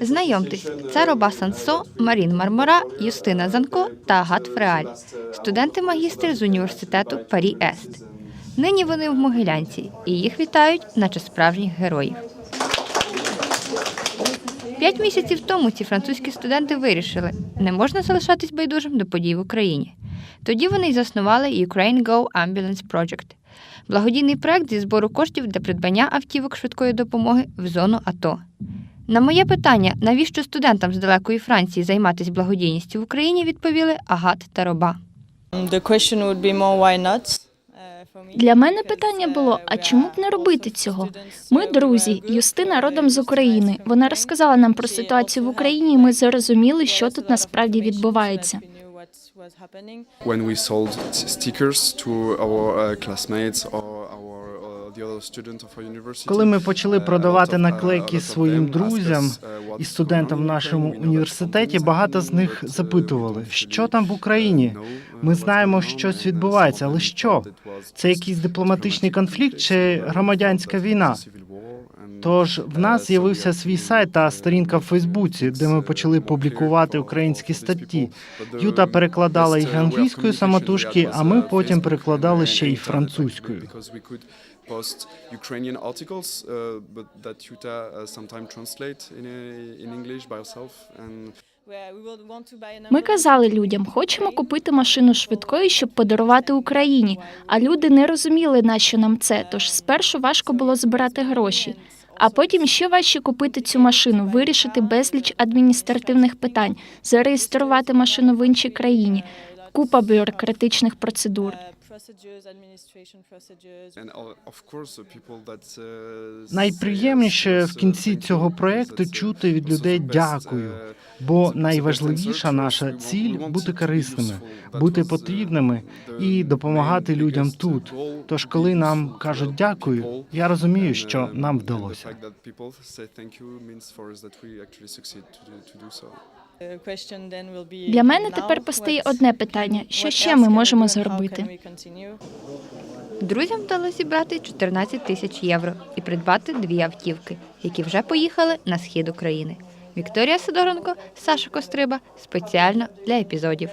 Знайомтесь, це Роба Сансо, Марін Мармора, Юстина Занко та Агат Фреаль, студенти магістри з університету Парі Ест. Нині вони в Могилянці і їх вітають, наче справжніх героїв. П'ять місяців тому ці французькі студенти вирішили, не можна залишатись байдужим до подій в Україні. Тоді вони й заснували Ukraine Go Ambulance Project – благодійний проект зі збору коштів для придбання автівок швидкої допомоги в зону АТО. На моє питання, навіщо студентам з далекої Франції займатися благодійністю в Україні, відповіли Агат та Роба. Для мене питання було: а чому б не робити цього? Ми друзі. Юстина родом з України. Вона розказала нам про ситуацію в Україні, і ми зрозуміли, що тут насправді відбувається. Was happening. when we sold stickers to our uh, classmates or our uh, the other student of our university. Коли ми почали uh, продавати of, uh, наклейки своїм друзям uh, і студентам в нашому університеті, багато з них uh, запитували, що там в uh, Україні. uh, Ми знаємо, щось uh, відбувається, але що? Це якийсь дипломатичний конфлікт чи громадянська війна? it was civil war, and, Тож в uh, нас з'явився свій сайт та uh, сторінка в Фейсбуці, де ми почали публікувати українські статті. Юта перекладала їх англійською самотужки, а ми потім перекладали ще й французькою. Post Ukrainian articles, uh, but that Yuta uh, sometimes translate in, uh, in English by herself. And Ми казали людям, хочемо купити машину швидкої, щоб подарувати Україні. А люди не розуміли, на що нам це. Тож спершу важко було збирати гроші. А потім ще важче купити цю машину, вирішити безліч адміністративних питань, зареєструвати машину в іншій країні, купа бюрократичних процедур. uh, uh, uh, Найприємніше в uh, кінці цього проекту uh, чути від людей дякую. Uh, Бо найважливіша наша ціль бути корисними, бути uh, потрібними і допомагати людям тут. Тож, коли нам кажуть дякую, я розумію, що um, нам вдалося. Для мене тепер постає одне питання: що ще ми можемо зробити? Друзям вдалося зібрати 14 тисяч євро і придбати дві автівки, які вже поїхали на схід України. Вікторія Сидоренко, Саша Костриба спеціально для епізодів.